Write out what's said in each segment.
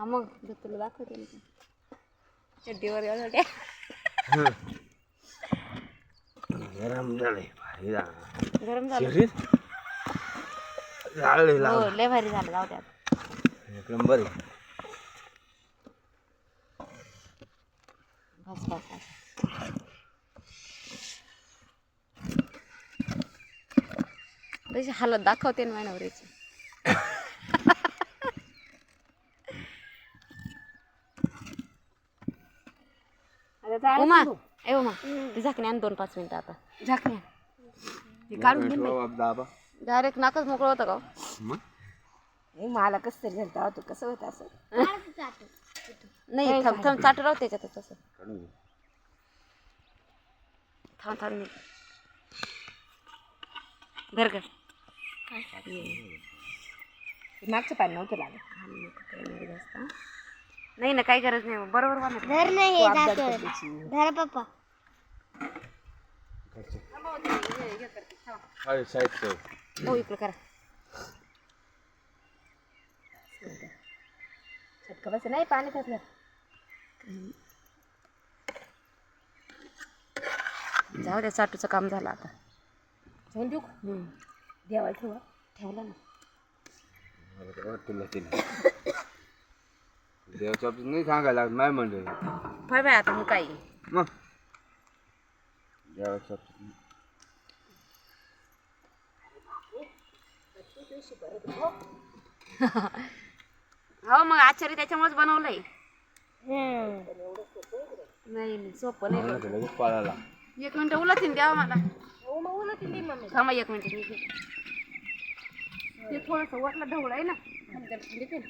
हा मग जर तुला दाखवते ते. चड्डीवर एवढ्या गरम झाले भारी झालं. गरम झालं? शरीर झाले हो लय भारी झालं जाऊ द्या एक नंबर आहे. बस बस बस. तशी हालत दाखवते ना माझ्या नवऱ्याची उमा ए उमा ती झाकणी आण दोन पाच मिनिटं आता. झाकणी काढून दाबा. डायरेक्ट नाकच मोकळं होतं का हो? मग? मला कसं तरी झालं तेव्हा तू कसं होतं असं? नाही थांब थांब चाटू राहू त्याच्यात तसं काढून घे. थांब थांब मी धर मागचं पाणी नव्हतं नाही ना काही गरज नाही बरोबर धर नाही धर पप्पा. हो इकडे करा. छटका बस. नाही पाणी जाऊ द्या चाटूचं काम झालं आता. ठेवून देऊ का? देवाला ठेवा. ठेवलं ना. तुला तिला. देवाच्या नाही सांगायला लागत नाही म्हणजे पाय बाय आता मग काही मग. देवाच्या. हो मग आचार्य त्याच्यामुळेच बनवलंय. नाही नाही सोपं नाही लगेच पळाला एक मिनिट उलटीन द्यावा मला. थांबा एक मिनिट मी घेते. ते थोडस वरला ढवळ आहे देते ना.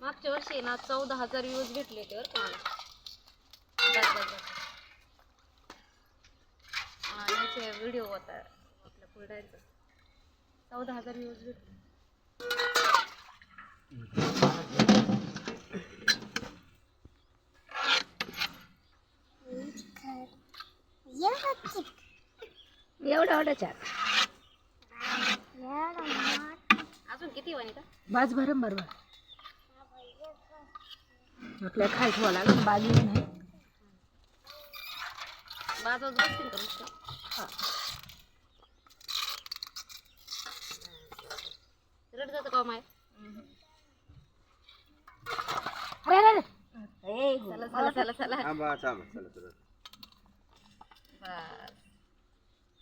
मागच्या वर्षी ना चौदा हजार व्ह्यूज भेटले होते बरं का मला. व्हिडिओ होता. आपल्या पुढायचं चौदा हजार व्ह्यूज भेटले. एवढा एवढा चार. अजून किती वनिता? बाज भरम बरोबर. आपल्या खाय ठेवा लागेल बाजू नाही. बाजूच बसतील का नुसतं? रड जातं का हो माय? अरे अरे, अरे. ए, चला चला चला चला. थांबा थांबा चला चला बस.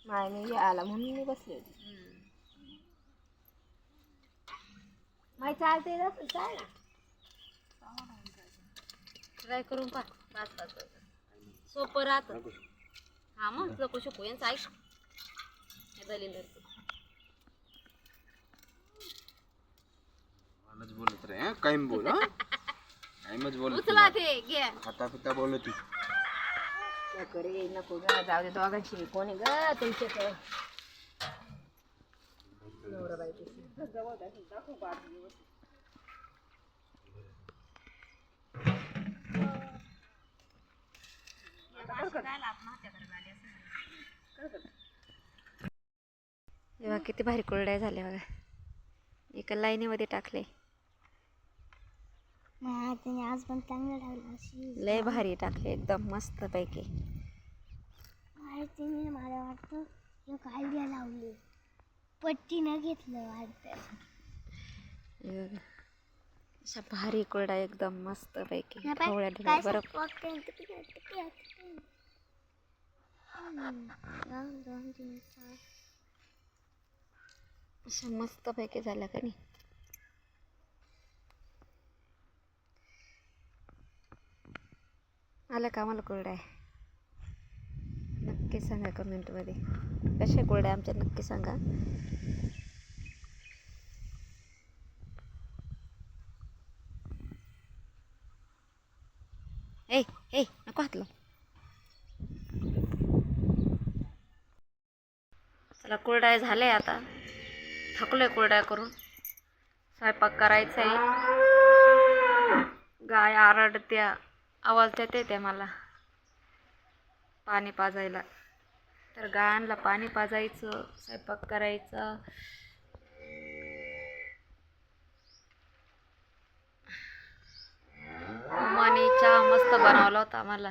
माय मी आला म्हणून मी बसले होते. हम्म. माय चालते चाल ना. ट्राय करून पहा. बस बस सोपं राहतं. हा मग. नको शिकू. यांचं ऐक हे मलाच हं? कायम बोल हा? कायमच बोलत उचला ते घे. खाता पिता बोलत ती. नको रे नको ग जाऊ दे दोघांशी. कोणी ग तुमच्याकडं? नवरा बायकोची. तेव्हा किती भारी कुरड्या झाल्या बघा. एका लाईनीमध्ये टाकले. त्याने आज पण चांगलं ठेवलं अशी. लय भारी टाकले एकदम मस्त पैकी तिने मला वाटतं एक आयडिया लावली. पट्टीनं घेतलं वाटतं. अशा भारी कुरड्या एकदम मस्त पैकी अशा मस्त पैकी झाल्या का नाही? आलं का आम्हाला कुरड्या? नक्की सांगा कमेंटमध्ये कशा कुरड्या आमच्या नक्की सांगा. ए ए नको हातलं चला कुरडाय झाले आता. थकलोय कुरडाय करून. स्वयंपाक करायचा आहे गाय आरडत्या. आवाज देते त्या मला. पाणी पाजायला. तर गायांना पाणी पाजायचं स्वयंपाक करायचा. उमाने चहा मस्त बनवला होता आम्हाला.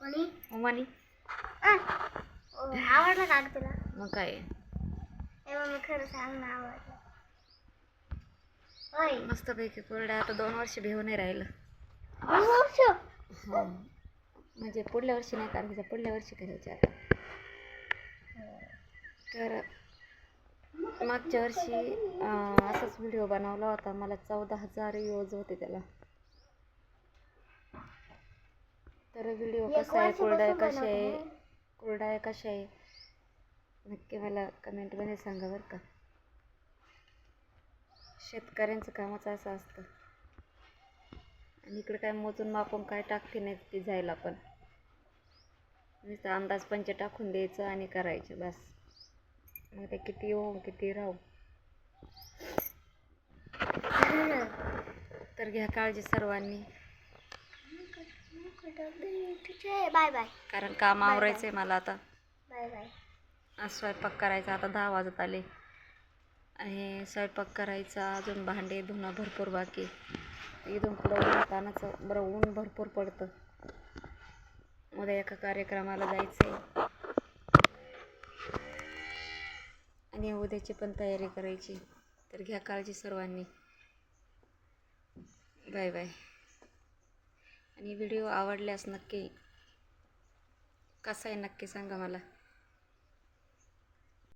कोणी? उमानी. आवडलं का तुला? मग काय? मम्मी खरं सांग ना आवडलं. होय. मस्तपैकी कुरड्या आता दोन वर्ष भेऊ नाही राहिलं. हो. म्हणजे पुढल्या वर्षी नाही करायचं पुढल्या वर्षी करायचे आता तर मागच्या वर्षी असाच व्हिडिओ बनवला होता. मला चौदा हजार व्ह्यूज होते त्याला. तर व्हिडिओ कसा आहे कुरड्या वर्षापासून कशा आहे? बनवते. कुरड्या कशा आहे? नक्की मला कमेंटमध्ये सांगा बरं का. शेतकऱ्यांचं कामच असं असतं. आणि इकडे काय मोजून मापून काय टाकते नाही ती जायला पण. नुसतं अंदाज पंच टाकून द्यायचं आणि करायचं बस. मग ते किती येऊ किती राहू. तर घ्या काळजी सर्वांनी. Bye bye. कारण काम आवरायचं आहे मला आता. Bye bye. आज स्वयंपाक करायचा आता दहा वाजत आले. आणि स्वयंपाक करायचा अजून भांडे धुणं भरपूर बाकी. इथून पुढं ऊन तानाचं बरं ऊन भरपूर पडतं. उद्या एका कार्यक्रमाला जायचं आहे आणि उद्याची पण तयारी करायची. तर घ्या काळजी सर्वांनी. Bye bye. आणि व्हिडिओ आवडल्यास नक्की कसा आहे नक्की सांगा मला.